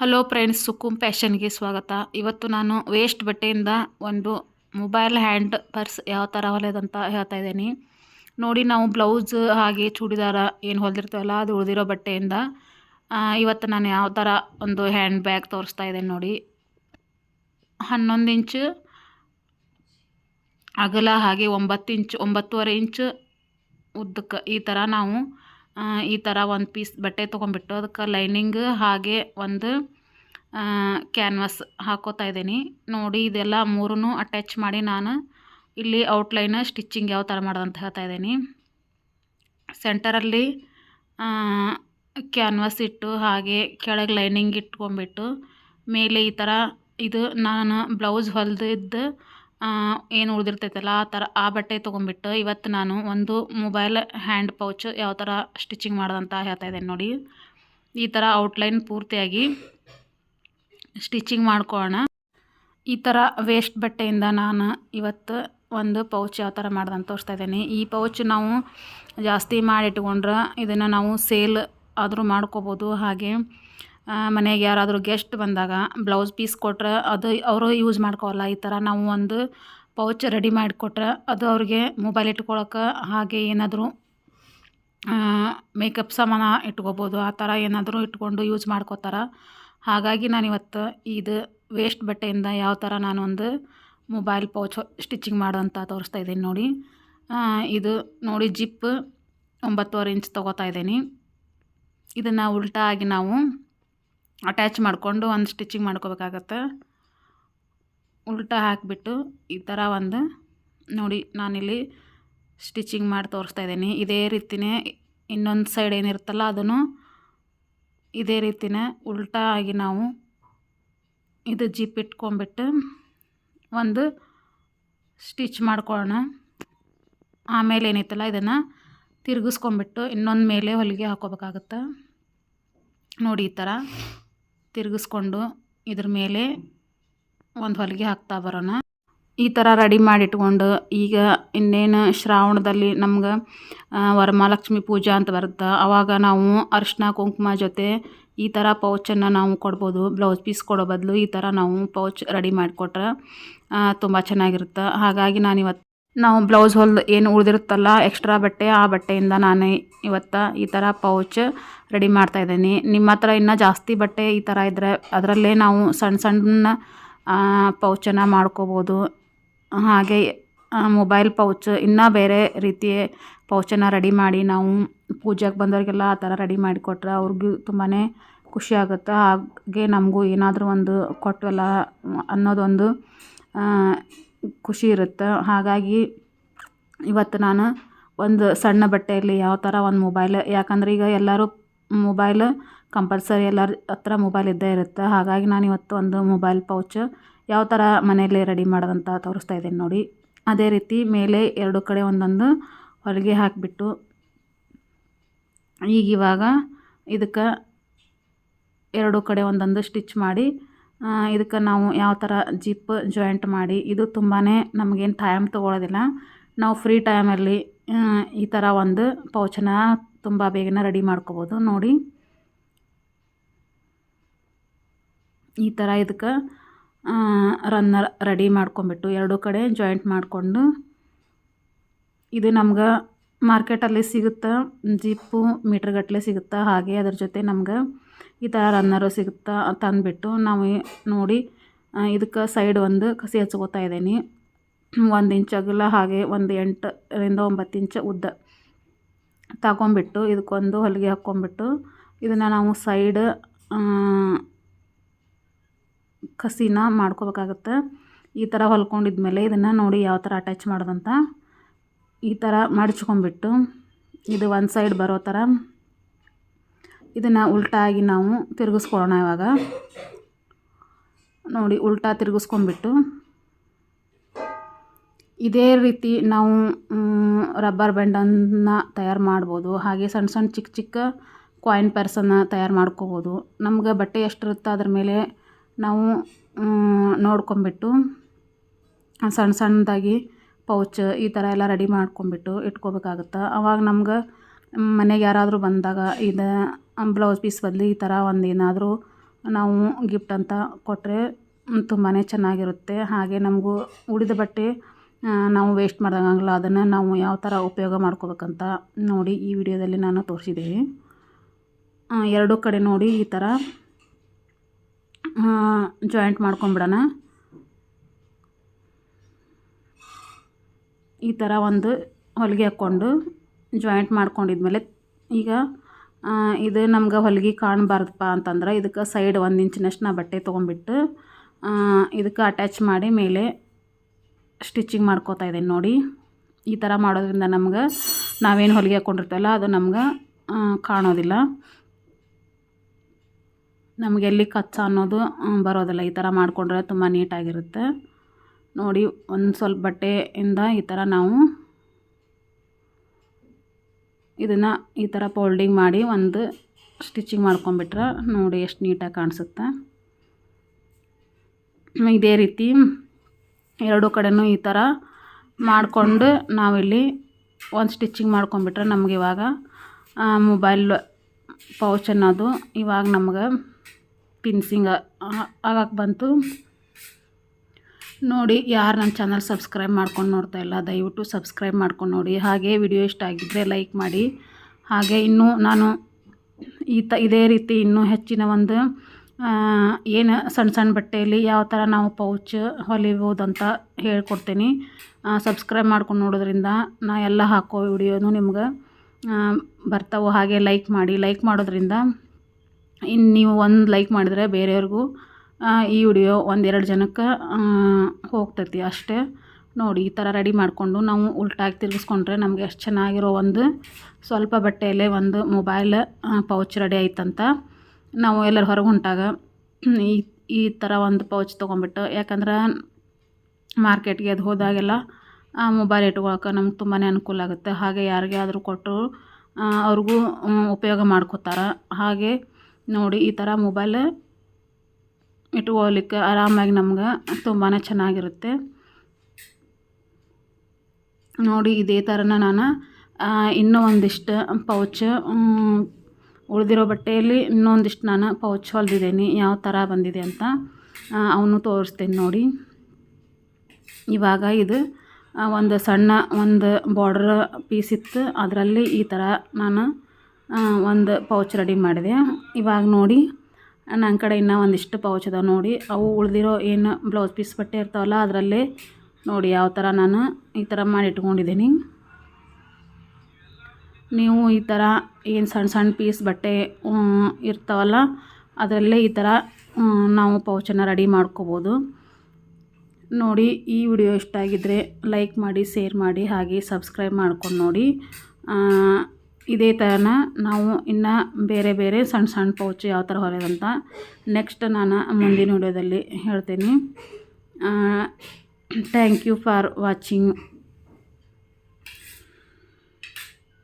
Hello friends ಸುಕುಂ ಫ್ಯಾಷನ್ಗೆ ಸ್ವಾಗತ. ಇವತ್ತು ನಾನು ವೇಸ್ಟ್ ಬಟ್ಟೆಯಿಂದ ಒಂದು ಮೊಬೈಲ್ ಹ್ಯಾಂಡ್ ಪರ್ಸ್ ಯಾವ ಥರ ಹೊಲೆದಂತ ಹೇಳ್ತಾ ಇದ್ದೀನಿ. ನೋಡಿ ನಾವು ಬ್ಲೌಸ್ ಹಾಗೆ ಚೂಡಿದಾರ ಏನು ಹೊಲಿದಿರ್ತೀವಲ್ಲ ಅದು ಉಳಿದಿರೋ ಬಟ್ಟೆಯಿಂದ ಇವತ್ತು ನಾನು ಯಾವ ಥರ ಒಂದು ಹ್ಯಾಂಡ್ ಬ್ಯಾಗ್ ತೋರಿಸ್ತಾ ಇದ್ದೇನೆ ನೋಡಿ. ಹನ್ನೊಂದು ಇಂಚು ಅಗಲ ಹಾಗೆ ಒಂಬತ್ತು ಇಂಚು, ಒಂಬತ್ತುವರೆ ಇಂಚು ಉದ್ದಕ್ಕೆ ಈ ಥರ ನಾವು ಈ ಥರ ಒಂದು ಪೀಸ್ ಬಟ್ಟೆ ತೊಗೊಂಡ್ಬಿಟ್ಟು ಅದಕ್ಕೆ ಲೈನಿಂಗ್ ಹಾಗೆ ಒಂದು ಕ್ಯಾನ್ವಾಸ್ ಹಾಕೋತಾ ಇದ್ದೀನಿ. ನೋಡಿ, ಇದೆಲ್ಲ ಮೂರೂ ಅಟ್ಯಾಚ್ ಮಾಡಿ ನಾನು ಇಲ್ಲಿ ಔಟ್ಲೈನ್ ಸ್ಟಿಚ್ಚಿಂಗ್ ಯಾವ ಥರ ಮಾಡೋದಂತ ಹೇಳ್ತಾ ಇದ್ದೀನಿ. ಸೆಂಟರಲ್ಲಿ ಕ್ಯಾನ್ವಾಸ್ ಇಟ್ಟು ಹಾಗೆ ಕೆಳಗೆ ಲೈನಿಂಗ್ ಇಟ್ಕೊಂಡ್ಬಿಟ್ಟು, ಮೇಲೆ ಈ ಥರ ಇದು ನಾನು ಬ್ಲೌಸ್ ಹೊಲಿದಿದ್ದು ಏನು ಉಳಿದಿರ್ತೈತಲ್ಲ, ಆ ಥರ ಆ ಬಟ್ಟೆ ತೊಗೊಂಬಿಟ್ಟು ಇವತ್ತು ನಾನು ಒಂದು ಮೊಬೈಲ್ ಹ್ಯಾಂಡ್ ಪೌಚ್ ಯಾವ ಥರ ಸ್ಟಿಚಿಂಗ್ ಮಾಡೋದಂತ ಹೇಳ್ತಾ ಇದ್ದೇನೆ ನೋಡಿ. ಈ ಥರ ಔಟ್ಲೈನ್ ಪೂರ್ತಿಯಾಗಿ ಸ್ಟಿಚಿಂಗ್ ಮಾಡ್ಕೊಳ್ಳೋಣ ಈ ಥರ ವೇಸ್ಟ್ ಬಟ್ಟೆಯಿಂದ ನಾನು ಇವತ್ತು ಒಂದು ಪೌಚ್ ಯಾವ ಥರ ಮಾಡ್ದಂತ ತೋರಿಸ್ತಾ ಇದ್ದೀನಿ. ಈ ಪೌಚ್ ನಾವು ಜಾಸ್ತಿ ಮಾಡಿಟ್ಕೊಂಡ್ರೆ ಇದನ್ನು ನಾವು ಸೇಲ್ ಆದರೂ ಮಾಡ್ಕೋಬೋದು. ಹಾಗೆ ಮನೆಗೆ ಯಾರಾದರೂ ಗೆಸ್ಟ್ ಬಂದಾಗ ಬ್ಲೌಸ್ ಪೀಸ್ ಕೊಟ್ರೆ ಅದು ಅವರು ಯೂಸ್ ಮಾಡ್ಕೋಲ್ಲ ಈ ಥರ ನಾವು ಒಂದು ಪೌಚ್ ರೆಡಿ ಮಾಡಿಕೊಟ್ರೆ ಅದು ಅವ್ರಿಗೆ ಮೊಬೈಲ್ ಇಟ್ಕೊಳಕ್ಕೆ ಹಾಗೆ ಏನಾದರೂ ಮೇಕಪ್ ಸಾಮಾನ ಇಟ್ಕೋಬೋದು. ಆ ಥರ ಏನಾದರೂ ಇಟ್ಕೊಂಡು ಯೂಸ್ ಮಾಡ್ಕೋತಾರೆ. ಹಾಗಾಗಿ ನಾನು ಇವತ್ತು ಇದು ವೇಸ್ಟ್ ಬಟ್ಟೆಯಿಂದ ಯಾವ ಥರ ನಾನು ಒಂದು ಮೊಬೈಲ್ ಪೌಚ್ ಸ್ಟಿಚಿಂಗ್ ಮಾಡೋಂತ ತೋರಿಸ್ತಾ ಇದ್ದೀನಿ ನೋಡಿ. ಇದು ನೋಡಿ ಜಿಪ್ ಒಂಬತ್ತುವರೆ ಇಂಚ್ ತೊಗೋತಾ ಇದ್ದೀನಿ. ಇದನ್ನು ಉಲ್ಟಾ ಆಗಿ ನಾವು ಅಟ್ಯಾಚ್ ಮಾಡಿಕೊಂಡು ಒಂದು ಸ್ಟಿಚಿಂಗ್ ಮಾಡ್ಕೋಬೇಕಾಗತ್ತೆ. ಉಲ್ಟಾ ಹಾಕಿಬಿಟ್ಟು ಈ ಥರ ಒಂದು ನೋಡಿ, ನಾನಿಲ್ಲಿ ಸ್ಟಿಚಿಂಗ್ ಮಾಡಿ ತೋರಿಸ್ತಾ ಇದ್ದೀನಿ. ಇದೇ ರೀತಿಯೇ ಇನ್ನೊಂದು ಸೈಡ್ ಏನಿರುತ್ತಲ್ಲ ಅದನ್ನು ಇದೇ ರೀತಿಯೇ ಉಲ್ಟಾ ಆಗಿ ನಾವು ಇದು ಜಿಪ್ ಇಟ್ಕೊಂಬಿಟ್ಟು ಒಂದು ಸ್ಟಿಚ್ ಮಾಡ್ಕೊಳ್ಳೋಣ. ಆಮೇಲೆ ಏನೈತಲ್ಲ ಇದನ್ನು ತಿರುಗಿಸ್ಕೊಂಬಿಟ್ಟು ಇನ್ನೊಂದು ಮೇಲೆ ಹೊಲಿಗೆ ಹಾಕೋಬೇಕಾಗತ್ತೆ ನೋಡಿ ಈ ಥರ. ತಿರುಗಿಸ್ಕೊಂಡು ಇದ್ರ ಮೇಲೆ ಒಂದು ಹೊಲಿಗೆ ಹಾಕ್ತಾ ಬರೋಣ. ಈ ಥರ ರೆಡಿ ಮಾಡಿಟ್ಕೊಂಡು ಈಗ ಇನ್ನೇನು ಶ್ರಾವಣದಲ್ಲಿ ನಮ್ಗೆ ವರಮಹಾಲಕ್ಷ್ಮಿ ಪೂಜಾ ಅಂತ ಬರುತ್ತೆ ಆವಾಗ ನಾವು ಅರಿಶಿನ ಕುಂಕುಮ ಜೊತೆ ಈ ಥರ ಪೌಚನ್ನು ನಾವು ಕೊಡ್ಬೋದು. ಬ್ಲೌಸ್ ಪೀಸ್ ಕೊಡೋ ಬದಲು ಈ ಥರ ನಾವು ಪೌಚ್ ರೆಡಿ ಮಾಡಿಕೊಟ್ರೆ ತುಂಬ ಚೆನ್ನಾಗಿರುತ್ತೆ. ಹಾಗಾಗಿ ನಾನು ಇವತ್ತು ನಾವು ಬ್ಲೌಸ್ ಹೊಲ್ದು ಏನು ಉಳಿದಿರುತ್ತಲ್ಲ ಎಕ್ಸ್ಟ್ರಾ ಬಟ್ಟೆ, ಆ ಬಟ್ಟೆಯಿಂದ ನಾನು ಇವತ್ತು ಈ ಥರ ಪೌಚ್ ರೆಡಿ ಮಾಡ್ತಾ ಇದ್ದೀನಿ. ನಿಮ್ಮ ಹತ್ರ ಇನ್ನೂ ಜಾಸ್ತಿ ಬಟ್ಟೆ ಈ ಥರ ಇದ್ದರೆ ಅದರಲ್ಲೇ ನಾವು ಸಣ್ಣ ಸಣ್ಣ ಪೌಚನ್ನು ಮಾಡ್ಕೋಬೋದು. ಹಾಗೆ ಮೊಬೈಲ್ ಪೌಚ್ ಇನ್ನೂ ಬೇರೆ ರೀತಿಯ ಪೌಚನ್ನು ರೆಡಿ ಮಾಡಿ ನಾವು ಪೂಜೆಗೆ ಬಂದವರಿಗೆಲ್ಲ ಆ ಥರ ರೆಡಿ ಮಾಡಿಕೊಟ್ರೆ ಅವ್ರಿಗೂ ತುಂಬಾ ಖುಷಿ ಆಗುತ್ತೆ. ಹಾಗೆ ನಮಗೂ ಏನಾದರೂ ಒಂದು ಕೊಟ್ಟವಲ್ಲ ಅನ್ನೋದೊಂದು ಖುಷಿ ಇರುತ್ತೆ. ಹಾಗಾಗಿ ಇವತ್ತು ನಾನು ಒಂದು ಸಣ್ಣ ಬಟ್ಟೆಯಲ್ಲಿ ಯಾವ ಥರ ಒಂದು ಮೊಬೈಲ್ ಯಾಕಂದ್ರೆ ಈಗ ಎಲ್ಲರೂ ಮೊಬೈಲ್ ಕಂಪಲ್ಸರಿ ಎಲ್ಲರ ಹತ್ರ ಮೊಬೈಲ್ ಇದ್ದೇ ಇರುತ್ತೆ. ಹಾಗಾಗಿ ನಾನು ಇವತ್ತು ಒಂದು ಮೊಬೈಲ್ ಪೌಚ್ ಯಾವ ಥರ ಮನೆಯಲ್ಲೇ ರೆಡಿ ಮಾಡೋದಂತ ತೋರಿಸ್ತಾ ಇದ್ದೀನಿ ನೋಡಿ. ಅದೇ ರೀತಿ ಮೇಲೆ ಎರಡು ಕಡೆ ಒಂದೊಂದು ಹೊಲಿಗೆ ಹಾಕಿಬಿಟ್ಟು ಈಗ ಇವಾಗ ಇದಕ್ಕೆ ಎರಡು ಕಡೆ ಒಂದೊಂದು ಸ್ಟಿಚ್ ಮಾಡಿ ಇದಕ್ಕೆ ನಾವು ಯಾವ ಥರ ಜಿಪ್ ಜಾಯಿಂಟ್ ಮಾಡಿ, ಇದು ತುಂಬಾ ನಮಗೇನು ಟೈಮ್ ತೊಗೊಳೋದಿಲ್ಲ. ನಾವು ಫ್ರೀ ಟೈಮಲ್ಲಿ ಈ ಥರ ಒಂದು ಪೌಚನ ತುಂಬ ಬೇಗನೆ ರೆಡಿ ಮಾಡ್ಕೋಬೋದು. ನೋಡಿ. ಈ ಥರ ಇದಕ್ಕೆ ರನ್ನರ್ ರೆಡಿ ಮಾಡ್ಕೊಂಬಿಟ್ಟು ಎರಡು ಕಡೆ ಜಾಯಿಂಟ್ ಮಾಡಿಕೊಂಡು, ಇದು ನಮ್ಗೆ ಮಾರ್ಕೆಟಲ್ಲಿ ಸಿಗುತ್ತೆ ಜಿಪ್ಪು ಮೀಟ್ರ್ಗಟ್ಟಲೆ ಸಿಗುತ್ತೆ ಹಾಗೆ ಅದ್ರ ಜೊತೆ ನಮ್ಗೆ ಈ ಥರ ರನ್ನರು ಸಿಗುತ್ತಾ ತಂದುಬಿಟ್ಟು ನಾವು ನೋಡಿ ಇದಕ್ಕೆ ಸೈಡ್ ಒಂದು ಕಸಿ ಹಚ್ಕೋತಾ ಇದ್ದೀನಿ. ಒಂದು ಇಂಚ್ ಅಗಲ ಹಾಗೆ ಒಂದು ಎಂಟರಿಂದ ಒಂಬತ್ತು ಇಂಚ್ ಉದ್ದ ತಗೊಂಬಿಟ್ಟು ಇದಕ್ಕೊಂದು ಹೊಲಿಗೆ ಹಾಕ್ಕೊಂಬಿಟ್ಟು ಇದನ್ನು ನಾವು ಸೈಡ್ ಕಸಿನ ಮಾಡ್ಕೋಬೇಕಾಗತ್ತೆ. ಈ ಥರ ಹೊಲ್ಕೊಂಡಿದ್ಮೇಲೆ ಇದನ್ನು ನೋಡಿ ಯಾವ ಥರ ಅಟ್ಯಾಚ್ ಮಾಡೋದಂತ ಈ ಥರ ಮಡಚ್ಕೊಂಡ್ಬಿಟ್ಟು ಇದು ಒಂದು ಸೈಡ್ ಬರೋ ಥರ ಇದನ್ನು ಉಲ್ಟಾ ಆಗಿ ನಾವು ತಿರುಗಿಸ್ಕೊಳ್ಳೋಣ ಇವಾಗ. ನೋಡಿ, ಉಲ್ಟಾ ತಿರುಗಿಸ್ಕೊಂಡ್ಬಿಟ್ಟು. ಇದೇ ರೀತಿ ನಾವು ರಬ್ಬರ್ ಬ್ಯಾಂಡನ್ನು ತಯಾರು ಮಾಡ್ಬೋದು. ಹಾಗೆ ಸಣ್ಣ ಸಣ್ಣ ಚಿಕ್ಕ ಚಿಕ್ಕ ಕಾಯಿನ್ ಪರ್ಸನ್ನು ತಯಾರು ಮಾಡ್ಕೋಬೋದು. ನಮ್ಗೆ ಬಟ್ಟೆ ಎಷ್ಟಿರುತ್ತೋ ಅದ್ರ ಮೇಲೆ ನಾವು ನೋಡ್ಕೊಂಬಿಟ್ಟು ಸಣ್ಣ ಸಣ್ಣದಾಗಿ ಪೌಚ್ ಈ ಥರ ಎಲ್ಲ ರೆಡಿ ಮಾಡ್ಕೊಂಬಿಟ್ಟು ಇಟ್ಕೋಬೇಕಾಗುತ್ತೆ. ಅವಾಗ ನಮ್ಗೆ ಮನೆಗೆ ಯಾರಾದರೂ ಬಂದಾಗ ಇದು ಬ್ಲೌಸ್ ಪೀಸ್ ಬದಲು ಈ ಥರ ಒಂದು ಏನಾದರೂ ನಾವು ಗಿಫ್ಟ್ ಅಂತ ಕೊಟ್ಟರೆ ತುಂಬಾ ಚೆನ್ನಾಗಿರುತ್ತೆ. ಹಾಗೆ ನಮಗೂ ಉಳಿದ ಬಟ್ಟೆ ನಾವು ವೇಸ್ಟ್ ಮಾಡ್ದಂಗಾಗಲ್ಲ ಅದನ್ನು ನಾವು ಯಾವ ಥರ ಉಪಯೋಗ ಮಾಡ್ಕೋಬೇಕಂತ ನೋಡಿ ಈ ವಿಡಿಯೋದಲ್ಲಿ ನಾನು ತೋರಿಸಿದ್ದೀನಿ. ಎರಡೂ ಕಡೆ ನೋಡಿ ಈ ಥರ ಜಾಯಿಂಟ್ ಮಾಡ್ಕೊಂಬಿಡೋಣ. ಈ ಥರ ಒಂದು ಹೊಲಿಗೆ ಹಾಕ್ಕೊಂಡು ಜಾಯಿಂಟ್ ಮಾಡ್ಕೊಂಡಿದ್ಮೇಲೆ ಈಗ ಇದು ನಮ್ಗೆ ಹೊಲಿಗೆ ಕಾಣಬಾರ್ದಪ್ಪ ಅಂತಂದ್ರೆ ಇದಕ್ಕೆ ಸೈಡ್ ಒಂದು ಇಂಚಿನಷ್ಟು ನಾ ಬಟ್ಟೆ ತೊಗೊಂಬಿಟ್ಟು ಇದಕ್ಕೆ ಅಟ್ಯಾಚ್ ಮಾಡಿ ಮೇಲೆ ಸ್ಟಿಚಿಂಗ್ ಮಾಡ್ಕೋತಾ ಇದ್ದೀನಿ ನೋಡಿ. ಈ ಥರ ಮಾಡೋದ್ರಿಂದ ನಮ್ಗೆ ನಾವೇನು ಹೊಲಿಗೆ ಹಾಕ್ಕೊಂಡಿರ್ತೀವಲ್ಲ ಅದು ನಮ್ಗೆ ಕಾಣೋದಿಲ್ಲ. ನಮಗೆ ಎಲ್ಲಿ ಕಚ್ಚ ಅನ್ನೋದು ಬರೋದಿಲ್ಲ. ಈ ಥರ ಮಾಡಿಕೊಂಡ್ರೆ ತುಂಬ ನೀಟಾಗಿರುತ್ತೆ ನೋಡಿ ಒಂದು ಸ್ವಲ್ಪ ಬಟ್ಟೆಯಿಂದ ಈ ಥರ ನಾವು ಇದನ್ನು ಈ ಥರ ಫೋಲ್ಡಿಂಗ್ ಮಾಡಿ ಒಂದು ಸ್ಟಿಚಿಂಗ್ ಮಾಡ್ಕೊಂಬಿಟ್ರೆ ನೋಡಿ ಎಷ್ಟು ನೀಟಾಗಿ ಕಾಣಿಸುತ್ತೆ. ಇದೇ ರೀತಿ ಎರಡು ಕಡೆನೂ ಈ ಥರ ಮಾಡಿಕೊಂಡು ನಾವಿಲ್ಲಿ ಒಂದು ಸ್ಟಿಚಿಂಗ್ ಮಾಡ್ಕೊಂಬಿಟ್ರೆ ನಮ್ಗೆ ಇವಾಗ ಮೊಬೈಲ್ ಪೌಚ್ ಅನ್ನೋದು ಇವಾಗ ನಮ್ಗೆ ಪಿನ್ಸಿಂಗ್ ಆಗಕ್ಕೆ ಬಂತು. ನೋಡಿ ಯಾರು ನನ್ನ ಚಾನಲ್ ಸಬ್ಸ್ಕ್ರೈಬ್ ಮಾಡ್ಕೊಂಡು ನೋಡ್ತಾ ಇಲ್ಲ, ದಯವಿಟ್ಟು ಸಬ್ಸ್ಕ್ರೈಬ್ ಮಾಡ್ಕೊಂಡು ನೋಡಿ. ಹಾಗೆ ವಿಡಿಯೋ ಇಷ್ಟ ಆಗಿದ್ದರೆ ಲೈಕ್ ಮಾಡಿ. ಹಾಗೆ ಇನ್ನೂ ನಾನು ಈ ತ ಇದೇ ರೀತಿ ಇನ್ನೂ ಹೆಚ್ಚಿನ ಒಂದು ಏನು ಸಣ್ಣ ಸಣ್ಣ ಬಟ್ಟೆಯಲ್ಲಿ ಯಾವ ಥರ ನಾವು ಪೌಚ್ ಹೊಲಿಬೋದು ಅಂತ ಹೇಳ್ಕೊಡ್ತೀನಿ ಸಬ್ಸ್ಕ್ರೈಬ್ ಮಾಡ್ಕೊಂಡು ನೋಡೋದ್ರಿಂದ ನಾ ಎಲ್ಲ ಹಾಕೋ ವಿಡಿಯೋನು ನಿಮ್ಗೆ ಬರ್ತಾವೋ ಹಾಗೆ ಲೈಕ್ ಮಾಡಿ. ಲೈಕ್ ಮಾಡೋದ್ರಿಂದ ಇನ್ನು ನೀವು ಒಂದು ಲೈಕ್ ಮಾಡಿದರೆ ಬೇರೆಯವ್ರಿಗೂ ಈ ವಿಡಿಯೋ ಒಂದೆರಡು ಜನಕ್ಕೆ ಹೋಗ್ತೈತಿ ಅಷ್ಟೇ. ನೋಡಿ, ಈ ಥರ ರೆಡಿ ಮಾಡಿಕೊಂಡು ನಾವು ಉಲ್ಟಾಗಿ ತಿರುಗಿಸ್ಕೊಂಡ್ರೆ ನಮಗೆ ಎಷ್ಟು ಚೆನ್ನಾಗಿರೋ ಒಂದು ಸ್ವಲ್ಪ ಬಟ್ಟೆಯಲ್ಲೇ ಒಂದು ಮೊಬೈಲ್ ಪೌಚ್ ರೆಡಿ ಆಯ್ತಂತ. ನಾವು ಎಲ್ಲರ ಹೊರಗೆ ಹೊಂಟಾಗ ಈ ಈ ಥರ ಒಂದು ಪೌಚ್ ತೊಗೊಂಬಿಟ್ಟು ಯಾಕಂದ್ರೆ ಮಾರ್ಕೆಟ್ಗೆ ಅದು ಹೋದಾಗೆಲ್ಲ ಮೊಬೈಲ್ ಇಟ್ಕೊಳಕ್ಕೆ ನಮ್ಗೆ ತುಂಬಾ ಅನುಕೂಲ ಆಗುತ್ತೆ. ಹಾಗೆ ಯಾರಿಗೆ ಆದರೂ ಕೊಟ್ಟರು ಅವ್ರಿಗೂ ಉಪಯೋಗ ಮಾಡ್ಕೋತಾರೆ. ಹಾಗೆ ನೋಡಿ, ಈ ಥರ ಮೊಬೈಲ್ ಇಟ್ಕೊಳ್ಳಿಕ್ಕೆ ಆರಾಮಾಗಿ ನಮ್ಗೆ ತುಂಬಾ ಚೆನ್ನಾಗಿರುತ್ತೆ. ನೋಡಿ, ಇದೇ ಥರನ ನಾನು ಇನ್ನೂ ಒಂದಿಷ್ಟು ಪೌಚ್ ಉಳಿದಿರೋ ಬಟ್ಟೆಯಲ್ಲಿ ಇನ್ನೊಂದಿಷ್ಟು ನಾನು ಪೌಚ್ ಹೊಲ್ದಿದ್ದೀನಿ. ಯಾವ ಥರ ಬಂದಿದೆ ಅಂತ ಅವನು ತೋರಿಸ್ತೀನಿ ನೋಡಿ. ಇವಾಗ ಇದು ಒಂದು ಸಣ್ಣ ಒಂದು ಬಾರ್ಡ್ರ್ ಪೀಸ್ ಇತ್ತು. ಅದರಲ್ಲಿ ಈ ಥರ ನಾನು ಒಂದು ಪೌಚ್ ರೆಡಿ ಮಾಡಿದೆ. ಇವಾಗ ನೋಡಿ ನನ್ನ ಕಡೆ ಇನ್ನೂ ಒಂದಿಷ್ಟು ಪೌಚ್ ಅದಾವೆ ನೋಡಿ. ಅವು ಉಳಿದಿರೋ ಏನು ಬ್ಲೌಸ್ ಪೀಸ್ ಬಟ್ಟೆ ಇರ್ತಾವಲ್ಲ, ಅದರಲ್ಲಿ ನೋಡಿ ಯಾವ ಥರ ನಾನು ಈ ಥರ ಮಾಡಿ ಇಟ್ಕೊಂಡಿದ್ದೀನಿ. ನೀವು ಈ ಥರ ಏನು ಸಣ್ಣ ಸಣ್ಣ ಪೀಸ್ ಬಟ್ಟೆ ಇರ್ತಾವಲ್ಲ, ಅದರಲ್ಲೇ ಈ ಥರ ನಾವು ಪೌಚನ್ನು ರೆಡಿ ಮಾಡ್ಕೋಬೋದು. ನೋಡಿ, ಈ ವಿಡಿಯೋ ಇಷ್ಟ ಆಗಿದ್ದರೆ ಲೈಕ್ ಮಾಡಿ, ಶೇರ್ ಮಾಡಿ, ಹಾಗೆ ಸಬ್ಸ್ಕ್ರೈಬ್ ಮಾಡ್ಕೊಂಡು ನೋಡಿ. ಇದೇ ಥರನ ನಾವು ಇನ್ನು ಬೇರೆ ಬೇರೆ ಸಣ್ಣ ಸಣ್ಣ ಪೌಚ್ ಯಾವ ಥರ ಹೊಲಿಯೋದಂತ ನೆಕ್ಸ್ಟ್ ನಾನು ಮುಂದಿನ ವಿಡಿಯೋದಲ್ಲಿ ಹೇಳ್ತೀನಿ. Thank you for watching